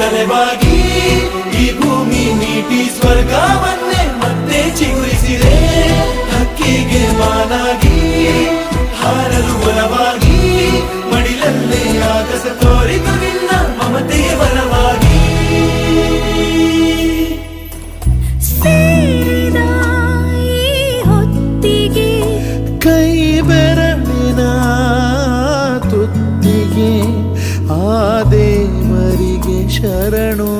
ತಲೆಬಾಗಿ ಈ ಭೂಮಿ ನೀಟಿ ಸ್ವರ್ಗವನ್ನೇ ಮತ್ತೆ ಚಿಗುರಿಸಿದೆ. ಹಕ್ಕಿಗೆ ಮಾನಾಗಿ ಹಾರಲು ಬಲವಾಗಿ ಮಡಿಲಲ್ಲೇ ಆಗಸ ತೋರಿತು ನಿನ್ನ ಮಮತೆಯ ಬಲವಾಗಿ. ಹೊತ್ತಿಗೆ ಕೈ ಬೆರಳಿನ ತುತ್ತಿಗೆ ಆ శరణో.